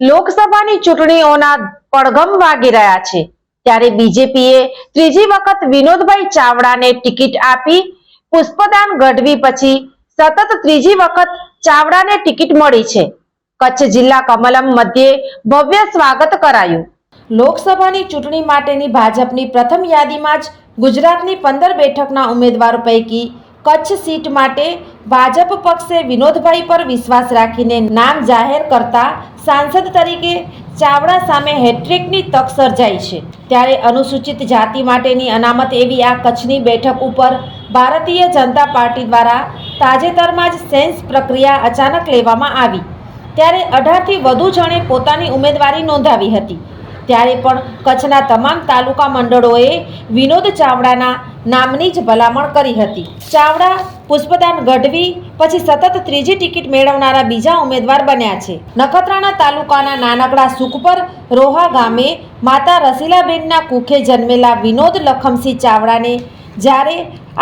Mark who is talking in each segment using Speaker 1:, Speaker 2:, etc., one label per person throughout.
Speaker 1: લોકસભાની ચૂંટણીઓના પડઘમ વાગી રહ્યા છે. ત્યારે બીજેપીએ ત્રીજી વખત વિનોદભાઈ ચાવડાને ટિકિટ આપી પુષ્પદાન ગઢવી પછી સતત ત્રીજી વખત ચાવડાને ટિકિટ મળી છે. કચ્છ જિલ્લા કમલમ મધ્યે ભવ્ય સ્વાગત કરાયું. લોકસભાની ચૂંટણી માટેની ભાજપની પ્રથમ યાદીમાં જ ગુજરાતની પંદર બેઠકના ઉમેદવારો પૈકી કચ્છ સીટ માટે ભાજપ પક્ષે વિનોદભાઈ પર વિશ્વાસ રાખીને નામ જાહેર કરતા સાંસદ તરીકે ચાવડા સામે હેટ્રિકની તક સર્જાઈ છે. ત્યારે અનુસૂચિત જાતિ માટેની અનામત એવી આ કચ્છની બેઠક ઉપર ભારતીય જનતા પાર્ટી દ્વારા તાજેતરમાં જ સેન્સ પ્રક્રિયા અચાનક લેવામાં આવી. ત્યારે અઢારથી વધુ જણે પોતાની ઉમેદવારી નોંધાવી હતી. ત્યારે પણ કચ્છના તમામ તાલુકા મંડળોએ વિનોદ ચાવડાના નામની જ ભલામણ કરી હતી. ચાવડા, પુષ્પદાન ગઢવી, પછી સતત ત્રીજી ટિકિટ મેળવનારા બીજા ઉમેદવાર બન્યા છે. નખત્રાણા તાલુકાના નાનકડા સુખપર, રોહા ગામે માતા રસીલાબેનના કુખે જન્મેલા વિનોદ લખમસિંહ ચાવડાને જ્યારે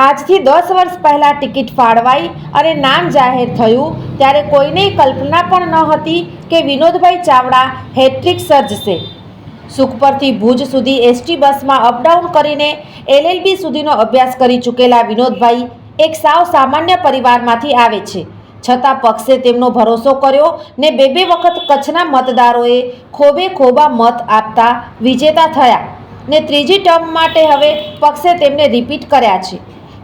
Speaker 1: આજથી દસ વર્ષ પહેલાં ટિકિટ ફાળવાઈ અને નામ જાહેર થયું, ત્યારે કોઈને કલ્પના પણ ન હતી કે વિનોદભાઈ ચાવડા હેટ્રિક સર્જશે. સુખપરથી ભુજ સુધી એસટી બસમાં અપડાઉન કરીને એલએલબી સુધીનો અભ્યાસ કરી ચૂકેલા વિનોદભાઈ એક સાવ સામાન્ય પરિવારમાંથી આવે છે. છતાં પક્ષે તેમનો ભરોસો કર્યો ને બે બે વખત કચ્છના મતદારોએ ખોબે ખોબા મત આપતા વિજેતા થયા ને ત્રીજી ટર્મ માટે હવે પક્ષે તેમને રિપીટ કર્યા છે.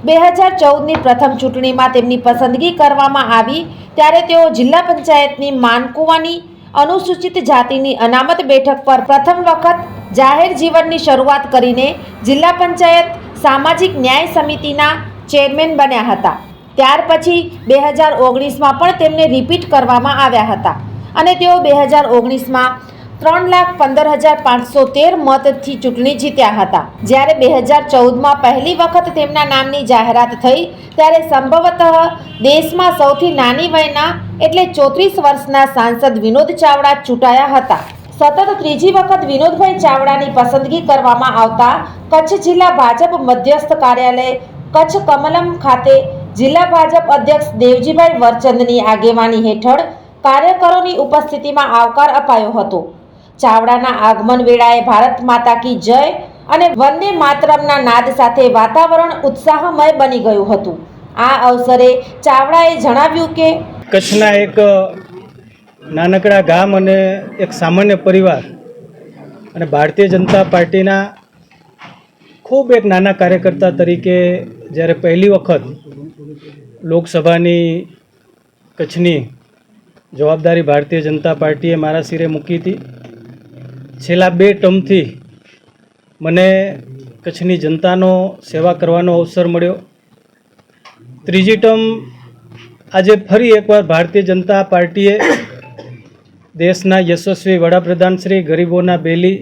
Speaker 1: બે હજાર ચૌદની પ્રથમ ચૂંટણીમાં તેમની પસંદગી કરવામાં આવી ત્યારે તેઓ જિલ્લા પંચાયતની માનકુવાની અનુસૂચિત જાતિની અનામત બેઠક પર પ્રથમ વખત જાહેર જીવનની શરૂઆત કરીને જિલ્લા પંચાયત સામાજિક ન્યાય સમિતિના ચેરમેન બન્યા હતા. ત્યાર પછી બે હજાર ઓગણીસમાં પણ તેમને રિપીટ કરવામાં આવ્યા હતા અને તેઓ બે હજાર ઓગણીસમાં ત્રણ લાખ પંદર હજાર પાંચસો તેર મતથી ચૂંટણી જીત્યા હતા. જ્યારે બે હજાર ચૌદમાં પહેલી વખત તેમના નામની જાહેરાત થઈ, ત્યારે સંભવતઃ દેશમાં સૌથી નાની વયના એટલે ચોત્રીસ વર્ષના સાંસદ વિનોદ ચાવડા ચૂંટાયા હતા. સતત ત્રીજી વખત વિનોદભાઈ ચાવડાની પસંદગી કરવામાં આવતા કચ્છ જિલ્લા ભાજપ મધ્યસ્થ કાર્યાલય કચ્છ કમલમ ખાતે જિલ્લા ભાજપ અધ્યક્ષ દેવજીભાઈ વરચંદની આગેવાની હેઠળ કાર્યકરોની ઉપસ્થિતિમાં આવકાર અપાયો હતો. ચાવડાના આગમન વેળાએ ભારત માતા કી જય અને વંદે માતરમના નાદ સાથે વાતાવરણ ઉત્સાહમય બની ગયું હતું. આ અવસરે ચાવડાએ જણાવ્યું કે
Speaker 2: કચ્છના એક નાનકડા ગામ અને એક સામાન્ય પરિવાર અને ભારતીય જનતા પાર્ટીના ખૂબ એક નાના કાર્યકર્તા તરીકે જ્યારે પહેલી વખત લોકસભાની કચ્છની જવાબદારી ભારતીય જનતા પાર્ટીએ મારા સિરે મૂકી હતી છેલ્લા બે ટર્મથી મને કચ્છની જનતાનો સેવા કરવાનો અવસર મળ્યો. ત્રીજી ટર્મ, આજે ફરી એકવાર ભારતીય જનતા પાર્ટીએ દેશના યશસ્વી વડાપ્રધાન શ્રી ગરીબોના બેલી,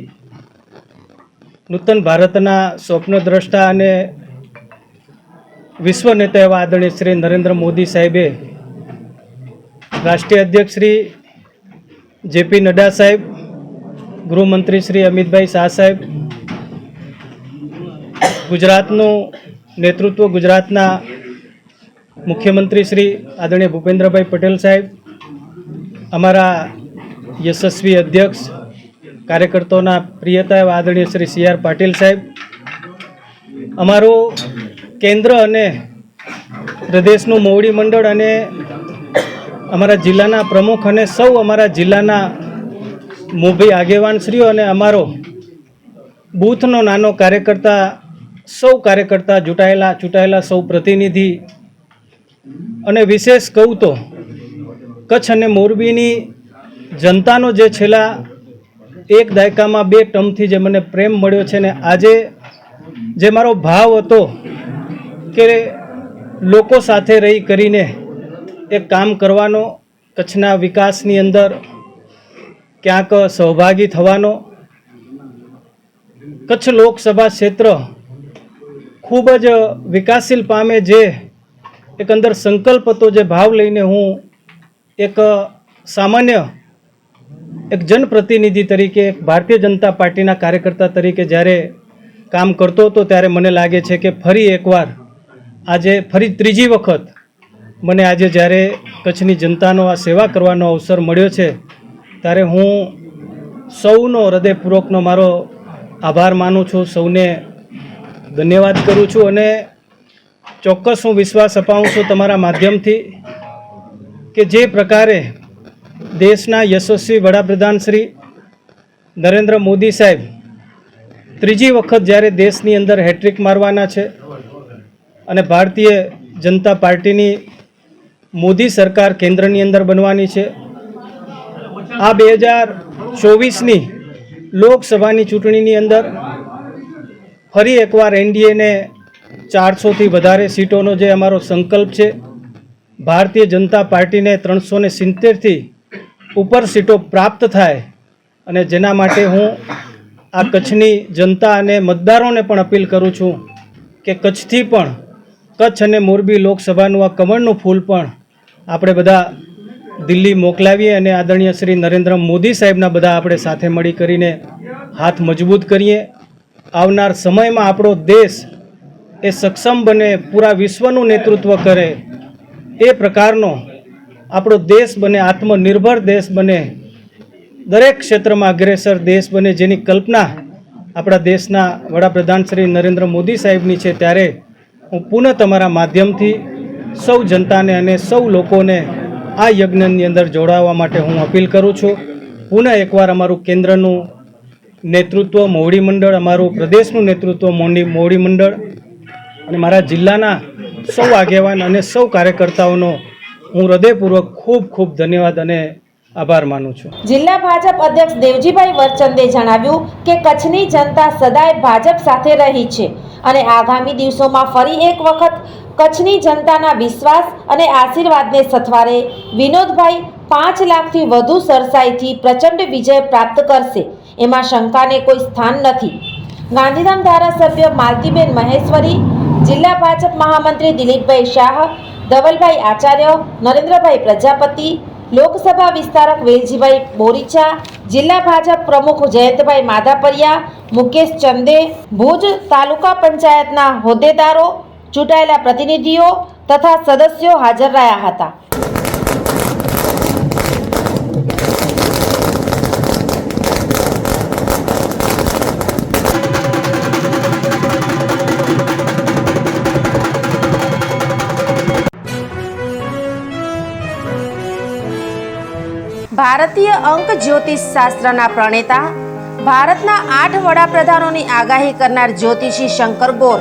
Speaker 2: નૂતન ભારતના સ્વપ્નદ્રષ્ટા અને વિશ્વ નેતા એવા આદરણીય શ્રી નરેન્દ્ર મોદી સાહેબે રાષ્ટ્રીય અધ્યક્ષ શ્રી જેપી નડ્ડા સાહેબ ગૃહમંત્રી શ્રી અમિતભાઈ શાહ સાહેબ, ગુજરાતનું નેતૃત્વ ગુજરાતના મુખ્યમંત્રી શ્રી આદરણીય ભૂપેન્દ્રભાઈ પટેલ સાહેબ, અમારા યશસ્વી અધ્યક્ષ કાર્યકર્તાઓના પ્રિયતા એવા આદરણીય શ્રી સી આર પાટીલ સાહેબ, અમારું કેન્દ્ર અને પ્રદેશનું મોવડી મંડળ અને અમારા જિલ્લાના પ્રમુખ અને સૌ અમારા જિલ્લાના મોભી આગેવાનશ્રીઓ અને અમારો બૂથનો નાનો કાર્યકર્તા, સૌ કાર્યકર્તા ચૂંટાયેલા ચૂંટાયેલા સૌ પ્રતિનિધિ અને વિશેષ કહું તો કચ્છ અને મોરબીની જનતાનો જે છેલ્લા એક દાયકામાં બે ટર્મથી જે મને પ્રેમ મળ્યો છે ને આજે જે મારો ભાવ હતો કે લોકો સાથે રહી કરીને એક કામ કરવાનો, કચ્છના વિકાસની અંદર ક્યાંક સહભાગી થવાનો? કચ્છ લોકસભા ક્ષેત્ર ખૂબ જ વિકાસશીલ પામે જે એક અંદર સંકલ્પ હતો જે ભાવ લઈને હું એક સામાન્ય, એક જનપ્રતિનિધિ તરીકે ભારતીય જનતા પાર્ટીના કાર્યકર્તા તરીકે જ્યારે કામ કરતો હતો ત્યારે મને લાગે છે કે ફરી એકવાર આજે, ફરી ત્રીજી વખત મને આજે જ્યારે કચ્છની જનતાનો આ સેવા કરવાનો અવસર મળ્યો છે. ત્યારે હું સૌનો હૃદયપૂર્વકનો મારો આભાર માનું છું, સૌને ધન્યવાદ કરું છું અને ચોક્કસ હું વિશ્વાસ અપાવું છું તમારા માધ્યમથી કે જે પ્રકારે દેશના યશસ્વી વડાપ્રધાન શ્રી નરેન્દ્ર મોદી સાહેબ ત્રીજી વખત જ્યારે દેશની અંદર હેટ્રિક મારવાના છે અને ભારતીય જનતા પાર્ટીની મોદી સરકાર કેન્દ્રની અંદર બનવાની છે આ બે હજાર ચોવીસની લોકસભાની ચૂંટણીની અંદર ફરી એકવાર એનડીએને ચારસોથી વધારે સીટોનો જે અમારો સંકલ્પ છે, ભારતીય જનતા પાર્ટીને ત્રણસો ને સિત્તેરથી ઉપર સીટો પ્રાપ્ત થાય અને જેના માટે હું આ કચ્છની જનતા અને મતદારોને પણ અપીલ કરું છું કે કચ્છથી પણ કચ્છ અને મોરબી લોકસભાનું આ કમળનું ફૂલ પણ આપણે બધા દિલ્હી મોકલાવીએ અને આદરણીય શ્રી નરેન્દ્ર મોદી સાહેબના બધા આપણે સાથે મળી કરીને હાથ મજબૂત કરીએ. આવનાર સમયમાં આપણો દેશ એ સક્ષમ બને, પૂરા વિશ્વનું નેતૃત્વ કરે, એ પ્રકારનો આપણો દેશ બને, આત્મનિર્ભર દેશ બને, દરેક ક્ષેત્રમાં અગ્રેસર દેશ બને જેની કલ્પના આપણા દેશના વડાપ્રધાન શ્રી નરેન્દ્ર મોદી સાહેબની છે. ત્યારે હું પુનઃ તમારા માધ્યમથી સૌ જનતાને અને સૌ લોકોને આ યજ્ઞની અંદર જોડાવા માટે હું અપીલ કરું છું. પુનઃ એકવાર અમારું કેન્દ્રનું નેતૃત્વ, મોવડી મંડળ, અમારું પ્રદેશનું નેતૃત્વ મોડી મોવડી મંડળ અને મારા જિલ્લાના સૌ આગેવાન અને સૌ કાર્યકર્તાઓનો હું હૃદયપૂર્વક ખૂબ ખૂબ ધન્યવાદ અને આભાર માનું છું.
Speaker 1: જિલ્લા ભાજપ અધ્યક્ષ દેવજીભાઈ વરચંદે જણાવ્યું કે કચ્છની જનતા સદાય ભાજપ સાથે રહી છે અને આગામી દિવસોમાં ફરી એક વખત કચ્છની જનતાના વિશ્વાસ અને આશીર્વાદને સથવારે વિનોદભાઈ પાંચ લાખથી વધુ સરસાઈથી પ્રચંડ વિજય પ્રાપ્ત કરશે. એમાં શંકાને કોઈ સ્થાન નથી. ગાંધીધામ ધારાસભ્ય માલતીબેન મહેશ્વરી, જિલ્લા ભાજપ મહામંત્રી દિલીપભાઈ શાહ, ધવલભાઈ આચાર્ય, નરેન્દ્રભાઈ પ્રજાપતિ, લોકસભા વિસ્તારક વેલજીભાઈ બોરીચા, જિલ્લા ભાજપ પ્રમુખ જયંતભાઈ માધાપરિયા, મુકેશ ચંદે, ભુજ તાલુકા પંચાયતના હોદ્દેદારો ચૂંટાયેલા પ્રતિનિધિઓ તથા સદસ્યો હાજર રહ્યા હતા. ભારતીય અંક જ્યોતિષ શાસ્ત્રના પ્રણેતા, ભારતના આઠ વડાપ્રધાનોની આગાહી કરનાર જ્યોતિષી શંકર ગોર